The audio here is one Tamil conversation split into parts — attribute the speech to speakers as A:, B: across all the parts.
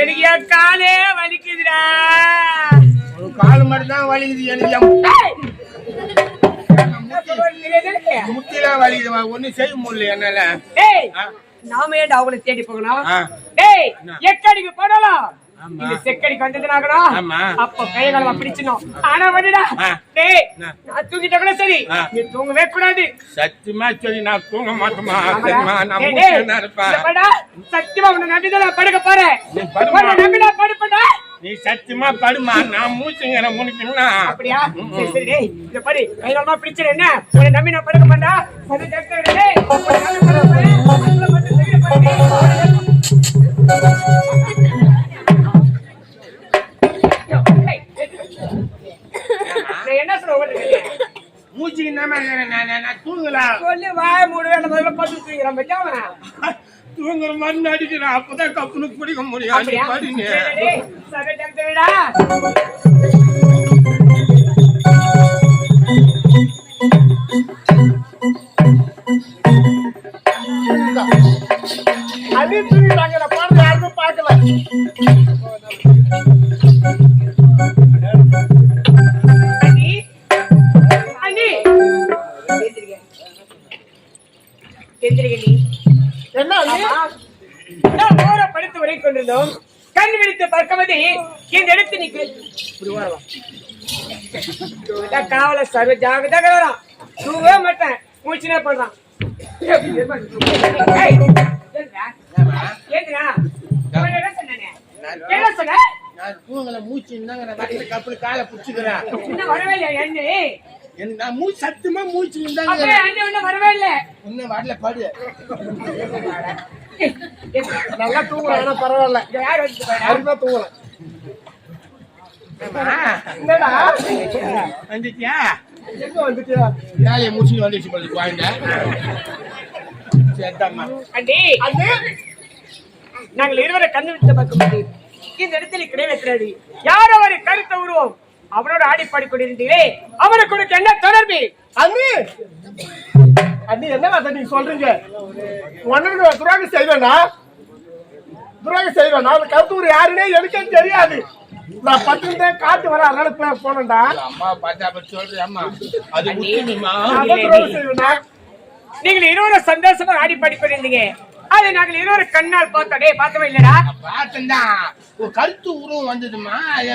A: எனக்கு என் காலே வலிக்குதுடா.
B: ஒரு கால் மட்டும் தான் வலிக்குது எனக்கு? முட்டிலாம் வலிக்குது ஒண்ணும் செய்ய முடியல என்னால.
A: நாம ஏன்டா அவங்கள தேடி போகணும்? எக்கடிக்கு போடலாம். இந்த செக்கடிக்கு வந்ததுனாகணும்
B: ஆமா.
A: அப்ப கை காலம் பிடிச்சணும் ஆனா வந்துடா. டேய். நான் தூங்கிட்ட கூட சரி. நீ தூங்கவே கூடாது
B: சத்தியமா சரி நான் தூங்க மாட்டேமா. சரிம்மா நான் இருப்பேன்
A: பாருடா, சத்தியமா உன்னை நம்பிதான் நான் படுக்க போறேன்
B: நீ படுமா.
A: உன்னை நம்பி நான் படுப்பேன்டா.
B: நீ சத்தியமா படுமா நான் மூச்சுங்கிற முனிக்கணும்னா
A: அப்படியா சரி சரி டேய் இங்க பாரு கையிலமா பிடிச்சது என்ன உன்னை நம்பி நான் படுக்க மாட்டா சரி டாக்டர் டேய் உன்னை நம்பி படுக்க போறேன். அதுல மட்டும் நான்
B: நான் தூங்கலாம்.
A: சொல்லி வாய மூடு அந்த முதல்ல பட்டு தூங்கிறான் பச்சாவன
B: தூங்குற மாதிரி நடிக்கிறேன் அப்பதான் கப்புனு குடிக்க முடியும். நீ
A: அப்படியா? எந்திரிங்க நீ
C: என்ன.
A: நாம் ஓர படுத்து உரை கொண்டிருந்தோம் கண் விழித்து பார்க்கும்போது இந்த இடத்து ஓரவா காவல சர்வ ஜாகிரதாக வரான் தூவே மாட்டேன். மூச்சுனே பண்றான் என்ன சொன்னேனே? என்ன சொன்ன?
B: மூச்சு காலை புடிச்சுக்கிறேன்
A: வரவே இல்லையா அண்ணி?
B: எனக்கு நான் மூச்சு சத்தியமா மூச்சு
A: அண்ணி இன்னும் வரவே இல்லை.
B: இன்னும் வரல படு
C: நல்லா தூங்கலாம் ஆனா பரவாயில்ல.
A: யார்?
C: அருமையா தூங்கலாம்
A: என்னடா?
B: வந்துட்டியா?
C: எங்க வந்துட்டியா?
B: வேலையை முடிச்சுட்டு வந்துச்சு போல குழந்தை சரிதாம்மா
A: அண்ணி,
C: அது
A: நாங்கள் இருவரை கண்ணு விட்டு பார்க்கும்போது இந்த இடத்துல கிடையாது யார் அவரை கருத்த உருவம். அவனோட ஆடி பாடி கொண்டிருந்தீங்களே அவனுக்கு உனக்கு என்ன தொடர்பு?
C: அண்ணி! அண்ணி என்ன வார்த்தை நீங்க சொல்றீங்க? உனக்கு துரோகம் செய்வேனா? துரோகம் செய்வேனா? அந்த கருத்தூர் யாருன்னே எனக்கே தெரியாது. நான் பத்திருந்தேன் காட்டு வர அதனால போனேன்டா.
B: அம்மா அப்ப சொல்றேன் அம்மா. அது
A: நீங்கள் இருவரும் சந்தோஷமா ஆடி பாடி அதை நாங்கள் இருவரும் கண்ணால் பார்த்தோம். டேய் பார்த்தோம் இல்லடா?
B: பார்த்தேன்டா. ஒரு கருத்து உருவம் வந்ததுமா? அது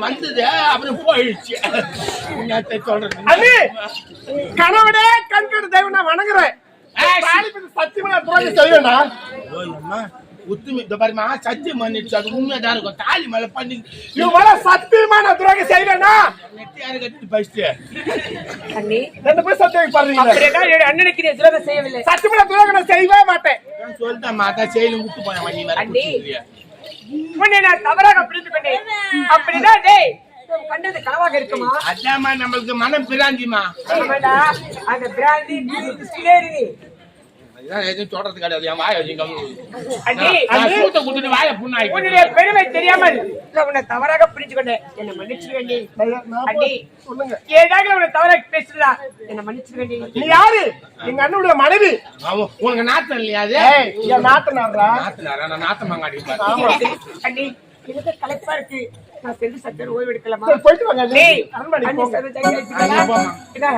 B: வந்தது அப்புறம் போயிடுச்சு. என்னத்த சொல்றது?
C: அண்ணி கணவனே கண்கடு தெய்வம் நான் வணங்குறேன் சத்தியமா
B: ஓய் அம்மா உத்துமி இந்த பாருமா சத்தியம் பண்ணிடுச்சு அது உண்மைதான் இருக்கும் தாலி மேல பண்ணி
C: இவன் சத்தியமா நான் துரோகம் செய்வேனா
B: நெட்டியாரு கட்டிட்டு பஸ்ட்டு
A: அண்ணி
C: ரெண்டு பேர் சத்தியம் பாருங்க
A: அப்படின்னா என்னுடைய அண்ணனுக்கு நீ துரோகம் செய்யவில்லை
C: சத்தியமா நான் துரோகம் நான் செய்யவே மாட்டேன்
B: சொல்லிட்டேன் மாதா செயலும் விட்டு போன
A: அண்ணி. உன்னை நான் தவறாக புரிந்து கொண்டேன் டேய் கண்டது கனவாக இருக்குமா
B: அதாம்மா நம்மளுக்கு மனம் பிராந்திமா
A: அந்த பிராந்தி உன்னுடைய பெருமை தெரியாமல் உன்னை தவறாக புரிஞ்சு கொண்டேன் என்னை மன்னிச்சிருக்க அண்ணி. ஏதாவது உன்னை தவறாக பேசுறா என்னை மன்னிச்சிருக்க அண்ணி.
C: நீ யாரு? எங்க அண்ணனுடைய மனைவி.
B: உனக்கு நாத்தம் இல்லையா அது?
C: என் நாடுறா
B: நாத்தனாரா? நான் நாத்தம் மாங்காடி
C: ஆமா.
A: அண்ணி எனக்கு களைப்பா இருக்கு? நான் சென்று சத்தர் ஓய்வு எடுக்கலாமா
C: போயிட்டு வாங்க போங்க.
A: என்ன?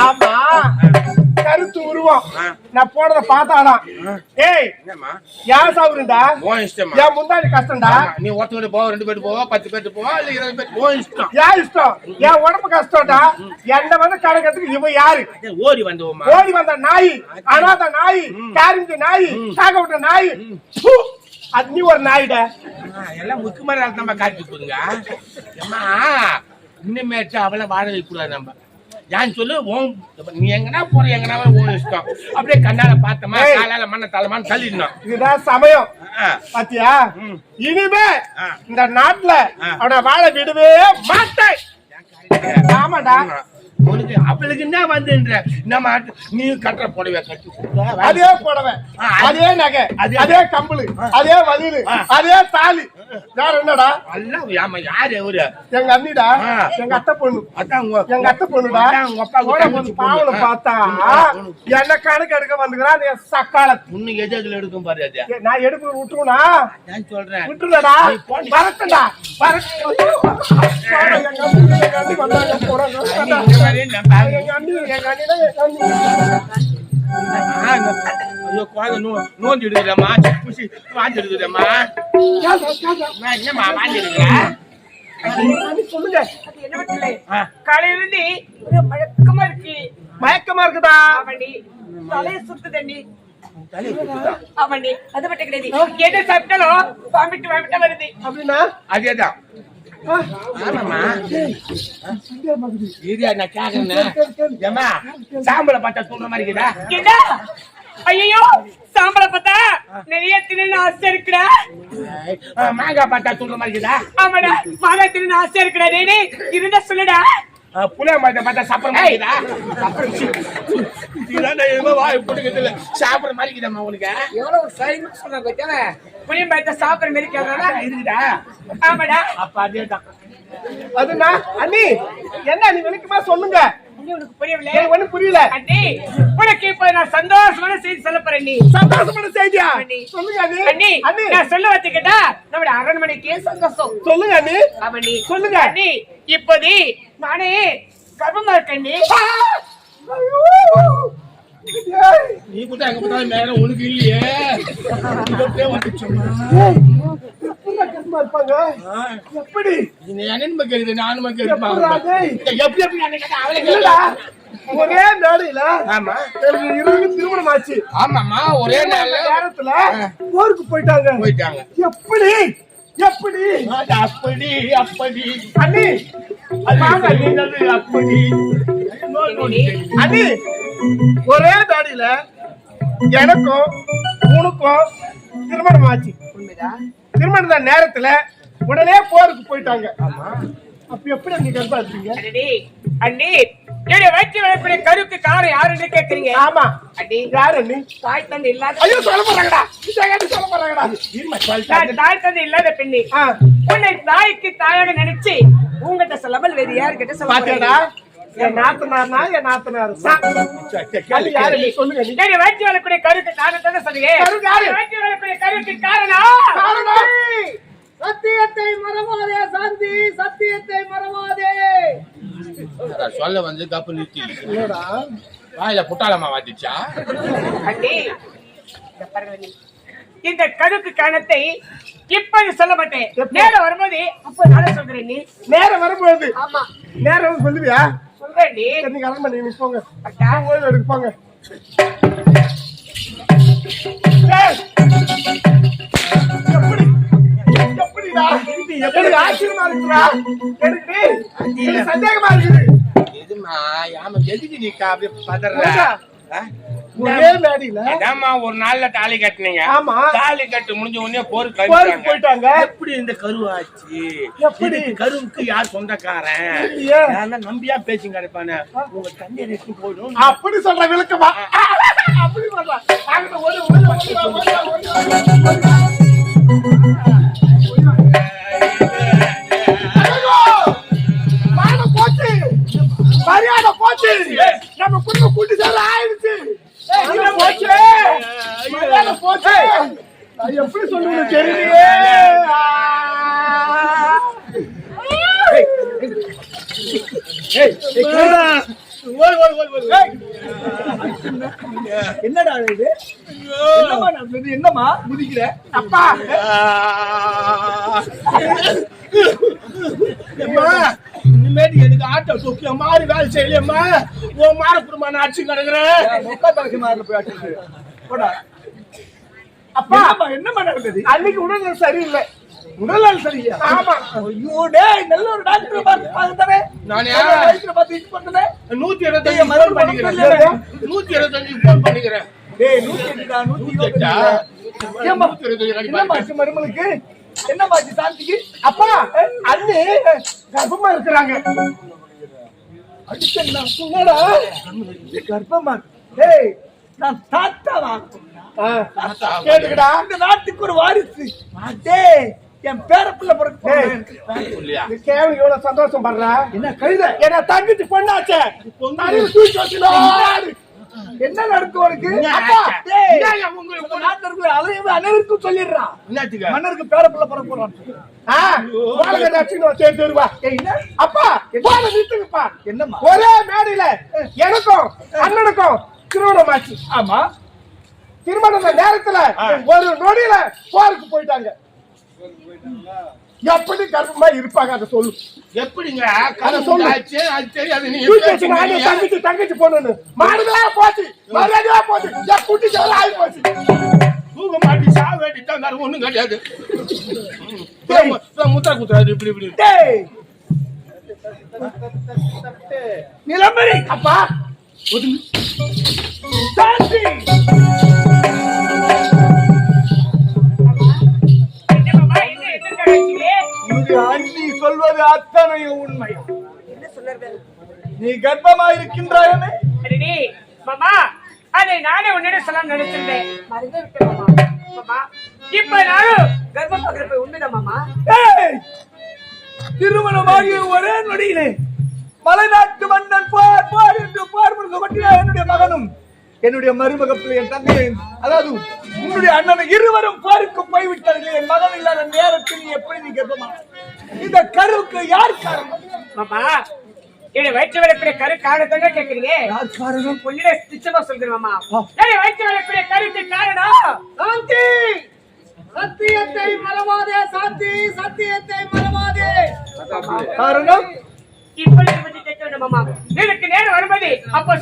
C: ஆமா. கருத்து உருவம். நான் போனத பார்த்தாலாம் ஏய்
B: என்னம்மா?
C: ஏன் சாவுறா என் முந்தாடி கஷ்டம்டா.
B: நீ ஒருத்தவங்க போவ ரெண்டு பேர் போவா பத்து பேர் போவா இல்ல இருபது பேர் உன் இஷ்டம்.
C: ஏன் இஷ்டம்? என் உடம்பு கஷ்டம்டா. என்ன வந்து கணக்கத்துக்கு இவன் யாரு?
B: ஓடி வந்தோமா
C: ஓடி வந்த நாய் அனாத நாய் காரிஞ்ச நாய் சாக விட்ட நாய்! அது நீ ஒரு நாயிட.
B: எல்லாம் முக்கியமான நம்ம காட்டி கொடுங்க இனிமேட்டு அவளை வாழ வைக்க கூடாது நம்ம. ஏன் சொல்லு உன் நீ எங்கனா போற? எங்கனா உன் இஷ்டம். அப்படியே கண்ணால பார்த்தமா. காலால மண்ண தலைமான்னு தள்ளிடணும்
C: இதுதான் சமயம். பாத்தியா. இனிமே. இந்த நாட்டுல. அவனை வாழ விடவே மாட்டேன். ஆமாடா.
B: உனக்கு அவளுக்கு என்ன வந்துன்ற நம்ம நீ கட்டுற புடவை கட்டி
C: அதே புடவை.
B: அது-
C: நகை.
B: அது-
C: கம்பளு. அதே வலிலு
B: ஆ.
C: அதே தாலி. வேற என்னடா?
B: எல்லாம் ஆமா யாரு அவரு
C: எங்க அண்ணிடா. எங்க அத்தை பொண்ணு.
B: அதான்
C: எங்க அத்தை பொண்ணுடா?
B: உங்க அப்பா
C: பாவனை பார்த்தா என்ன கணக்கு எடுக்க வந்துக்கிறான் நீ சக்கால
B: இன்னும் எது எதுல எடுக்கும் பாரு அது?
C: நான் எடுப்பு விட்டுருவனா?
B: நான் சொல்றேன். போ நீ.
C: வரட்டா.
B: ஐயோ, குழந்தை நோ- எடுக்குதேம்மா. புசி. நான் என்னம்மா?
C: அண்ணி சொல்லுங்க.
A: காலையில இருந்து ஒரே மழக்கமா இருக்கு.
C: மயக்கமா இருக்குதா?
A: ஆமாண்டி. தலையை
B: தலையை சுத்துதா?
A: ஆமாண்டி. அது மட்டும் கிடையாது. எதை சாப்பிட்டாலும் வாமிட்டு வாமிட்டா வருது.
C: அப்படின்னா?
B: அதேதான். சாம்பலை பார்த்தா சொல்ற மாதிரி இருக்குதா?
A: ஐயோ சாம்பல பார்த்தா நிறைய தின்னு ஆசை இருக்குடா.
B: மாங்காய் பார்த்தா சொல்ற மாதிரி இருக்குதா?
A: ஆமாடா மாதா தின்னு ஆசை இருக்குடா. டேய் இருந்தா சொல்லுடா.
B: புளிய மரத்தை பார்த்தா சாப்பிடுற மாதிரி இருக்குதா? இதான் நான் எதுவுமே வாய் போட்டுக்கிறது இல்ல. சாப்பிடுற மாதிரி இருக்குதாம்மா உனக்கு?
A: எவ்வளவு ஒரு சரிமா சொல்ற பத்தியா புளியம் பயத்த சாப்பிடுற மாதிரி கேக்குறானா
B: இருக்குதா?
A: ஆமாடா
B: அப்ப அதேதான்.
C: அதுனா அண்ணி என்ன நீ விளக்கமா சொல்லுங்க ஒண்ணும் புரியல
A: அண்ணி உனக்கு இப்ப நான் சந்தோஷமான செய்தி சொல்ல போறேன் நீ
C: சந்தோஷமான செய்தியா. சொல்லுங்க அண்ணி
A: அண்ணி நான் சொல்ல வச்சுக்கிட்டா நம்முடைய அரண்மனைக்கே சந்தோஷம்
C: சொல்லுங்க அண்ணி
A: அவனி
C: சொல்லுங்க.
A: அண்ணி இப்போது நானே கர்ப்பமா இருக்கேன்
B: நீ கூட அங்க பார்த்தாலும் மேல உனக்கு இல்லையே.
C: எப்படி?
B: என்னன்னு கேக்குது நானும்? எப்படி எப்படி நான் கேட்டா அவளே
C: இல்லடா
B: கேட்டா
C: ஒரே மேடையில
B: ஆமா.
C: இருபது திருமணம் ஆச்சு
B: ஆமாமா ஒரே
C: நேரத்துல போருக்கு போயிட்டாங்க.
B: போயிட்டாங்க.
C: எப்படி? எப்படி?
B: அப்படி அப்படி.
C: அண்ணி
B: அது
C: ஒரே தாடியில எனக்கும் உனக்கும் திருமணம் ஆச்சு திருமணம் தான் நேரத்துல உடனே போருக்கு போயிட்டாங்க. அப்ப எப்படி அண்ணி கர்ப்பா இருக்கீங்க
A: அண்ணி என்னுடைய வயிற்று கருக்கு காரணம் யாருன்னு கேக்குறீங்க?
C: ஆமா.
A: அண்ணி.
C: யார்
A: தாய் தந்தை இல்லாத
C: ஐயோ சொல்ல போறாங்கடா. சொல்ல போறாங்கடா.
A: தாய் தந்தை இல்லாத பெண்ணி. உன்னை தாய்க்கு தாயாக நினைச்சு உங்ககிட்ட சொல்லாமல் வேறு யாருக்கிட்ட சொல்ல
C: என் நாத்தனார்னா என் நாத்தனார். அது யாரு? நீ சொல்லுங்க நீ.
A: என்னுடைய வயிற்று வளர்ப்புடைய கருக்கு காரணத்தை சொல்லுங்க. வளர்ப்புடைய கருக்கு காரணம்.
C: காரணம்?
D: சத்தியத்தை மறவாதே சாந்தி. சத்தியத்தை மறவாதே.
B: சொல்ல வந்து கப்பு நிறுத்தி. வாயில புட்டாளமா வாத்திச்சா?
A: இந்த கருக்கு காரணத்தை இப்படி சொல்ல மாட்டேன்? நேரம் வரும்போது அப்ப நானே சொல்றேன் நீ.
C: நேரம் வரும்போது.
A: ஆமா.
C: நேரம் வந்து சொல்லுவியா?
A: சொல்றேன் நீ.
C: நீங்க அரண்மனை நீங்க போங்க.
A: அக்கா.
C: ஓய்வு எடுக்க போங்க. ஏய்! எப்படி? எப்படிடா? எப்படி? ஆச்சரியமா இருக்குடா. எனக்கு சந்தேகமா இருக்குது.
B: எதுமா? யாம எதுக்கு நீ அப்படியே பதற?
C: ஒரே மேடியில
B: ஒரு நாள்ல தாலி கட்டினீங்க.
C: ஆமா.
B: தாலி கட்டு முடிஞ்ச உடனே போர்
C: போருக்கு போயிட்டாங்க.
B: எப்படி இந்த கரு ஆச்சு?
C: எப்படி?
B: கருவுக்கு யார் சொந்தக்காரன்? நம்பியா பேசி கிடைப்பானே. உங்க தண்ணி ரெட்டு போயிடும்.
C: அப்படி சொல்ற விளக்கமா? அப்படி சொல்ற எப்படி சொல்லுங்க தெரியலையே.
D: என்னடா இது? என்னம்மா நடந்தது என்னம்மா? முதிக்கிற?
C: அப்பா
B: இனிமேட்டு எனக்கு ஆட்டோ தூக்கி மாறி வேலை செய்யலையம்மா? உன் மாற குடும்பம் நான் அடிச்சு கிடக்குறேன்.
D: போய் அடிச்சு போடா.
C: அப்பா!
D: என்னம்மா என்னம்மா நடந்தது?
C: அன்னைக்கு உடல்நிலை சரியில்லை.
D: உடல்நலம் சரியா
C: ஆமா.
D: ஐயோ டேய் நல்ல ஒரு டாக்டர் பார்த்து பார்த்தனே
B: நானே.
D: வயித்துல பார்த்து இது மருந்து
B: போன் பண்ணிக்கிறேன்.
D: பணம்
B: நூத்தி இருபத்தஞ்சு போன் பண்ணிக்கிறேன்.
D: டேய் நூத்தி எட்டுடா நூத்தி
B: நூத்தி எட்டா?
D: இருபத்தஞ்சு ஏம்மா
B: நூத்தி இருபத்தஞ்சு
D: என்னம்மா
B: அடிப்பாரு.
D: ஆச்சு மருமலுக்கு என்னம்மா ஆச்சு சாந்திக்கு?
C: அப்பா! அண்ணி கர்ப்பமா இருக்கிறாங்க.
D: அடிச்சேன்னா என்னடா கர்ப்பமா டேய் நான் தாத்தாவா
C: கேட்டுக்கடா.
D: இந்த நாட்டுக்கு ஒரு வாரிசு. டேய் என் போறேன்
B: இல்லையா
C: நீ கேவலம் இவ்வளவு சந்தோஷம் படுற
D: என்ன கழுத?
C: என்ன தங்கச்சி பொண்ணாச்சே. தூக்கி வச்சுனாரு
D: என்ன நடக்கும் உனக்கு? அனைவருக்கும் சொல்லிடுறான் மன்னருக்கு பேரப்புள்ள பிறக்க போறான்.
C: அப்பா நிறுத்துங்கப்பா
D: என்னம்மா?
C: ஒரே மேடையில எனக்கும் அண்ணனுக்கும் திருமணம் ஆச்சு.
D: ஆமா.
C: திருமண நேரத்துல ஒரு நொடியில போருக்கு போயிட்டாங்க. எப்படி கர்ப்பமா இருப்பாங்க? அதை சொல்லு.
B: எப்படிங்க?
C: அதை சொல்லு.
B: அது தெரியாது நீங்க?
C: தங்கச்சி தங்கச்சி பொண்ணு மாடுகளா போச்சு. மரியாதையா போச்சு. என் குட்டி செவல ஆகி போச்சு.
B: தூக்க மாட்டி சாக வேண்டித்தான் வேற ஒண்ணும் கிடையாது.
C: டேய்.
B: முத்திர குத்துறாரு இப்படி இப்படி.
D: டேய். நிலமரி
C: அப்பா.
D: சாந்தி சொல்வது அத்தனையும் உண்மை நீ கர்ப்பமா இருக்கின்றாயமே
A: மாமா அதை நானே உன்னிடம் சொல்ல நினைச்சிருந்தேன்.
E: மறந்து விட்டேன் மாமா.
A: மாமா இப்ப நானும்
E: கர்ப்பம் பகிர்ப்பு உண்மைதான் மாமா.
D: ஏய்! திருமணமாகிய ஒரே நொடியிலே மலைநாட்டு மன்னன் போர் போர் என்று போர் முழுக்க கொட்டினார் என்னுடைய மகனும் என்னுடைய மருமக என் தங்கையும் அதாவது உன்னுடைய அண்ணன் இருவரும் போருக்கு போய்விட்டார்கள் என் மகன் இல்லாத நேரத்தில் நீ எப்படி நீ கர்ப்பமா? இந்த கருவுக்கு யார் காரணம்?
A: மாமா என்னை வயிற்று வரக்கூடிய கரு காரணத்தாங்க கேக்குறீங்க?
D: யார் காரணம்?
A: உன்னிட நிச்சயமா சொல்கிறேன் மாமா. என்னை வயிற்று வரக்கூடிய கருத்து காரணம்?
D: சாந்தி! சத்தியத்தை மறவாதே சாந்தி சத்தியத்தை மறவாதே. காரணம்?
A: இப்படி பற்றி கேட்க வேண்டும் மாமா எனக்கு நேரம் வரும்போது அப்போ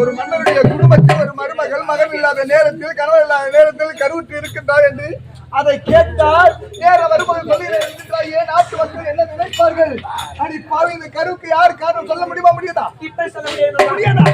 D: ஒரு மன்னருடைய குடும்பத்தில் ஒரு மருமகள் மகன் இல்லாத நேரத்தில் கணவன் இல்லாத நேரத்தில் கருவுற்று இருக்கின்றார் என்று அதை கேட்டால் நேர சொல்லுகிறேன் என்கின்றார் ஏன் நாட்டு மக்கள் என்ன நினைப்பார்கள்? அடி பாவி இந்த கருவுக்கு யார் காரணம் சொல்ல முடியுமா? முடியாதா?
A: இப்ப சொல்ல முடியாது.
D: முடியாதா.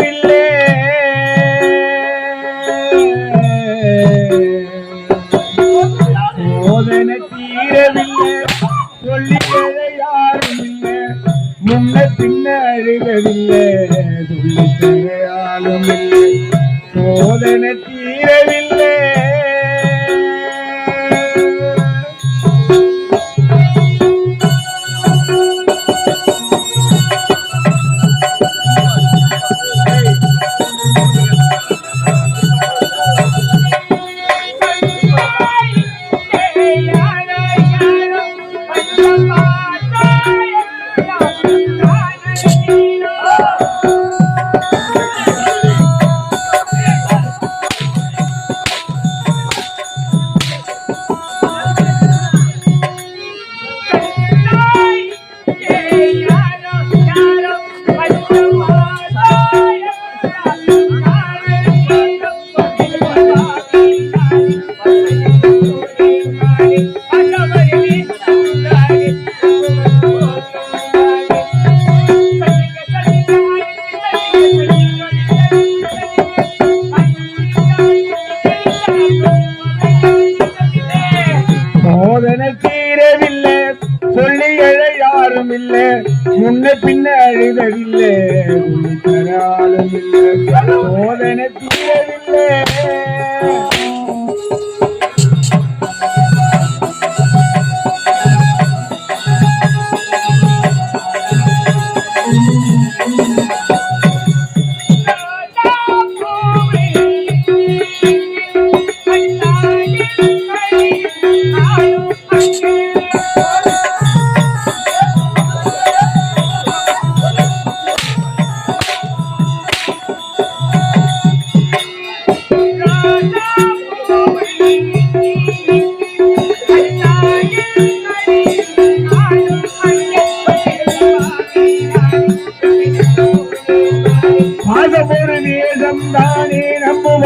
F: தீரவில்லை சோதன தீரவில்லை. சொல்லிக்கதை யாரும் இல்லை முன்ன பின்ன அழுகவில்லை சொல்லிக்கதை யாரும் இல்லை சோதனை தீரவில்லை.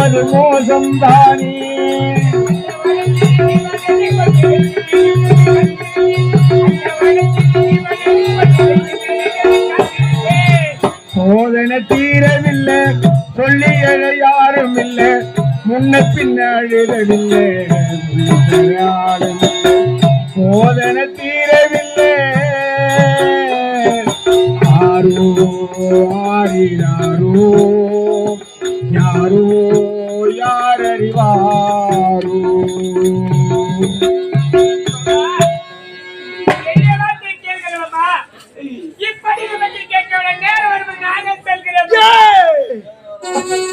F: நம்புவது மோசம் தானே. சோதனை தீரவில்லை சொல்லி எழ யாரும் இல்லை முன்ன பின்ன அழுதவில்லை சொல்லி சோதனை தீரவில்லை. ஆரோ ஆரினாரோ யாரோ
A: செல்கிறோம்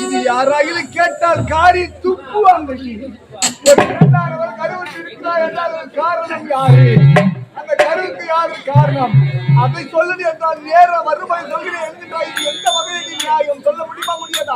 D: இது யாராயிலும் கேட்டால் காரி துப்புவாங்க. காரணம் யாரு? அந்த கருவுக்கு யாரு காரணம்? அதை சொல்லுது என்றால் நேர வறுமை சொல்கிறேன். எந்த வகையில் நியாயம்? சொல்ல முடியுமா முடியாதா.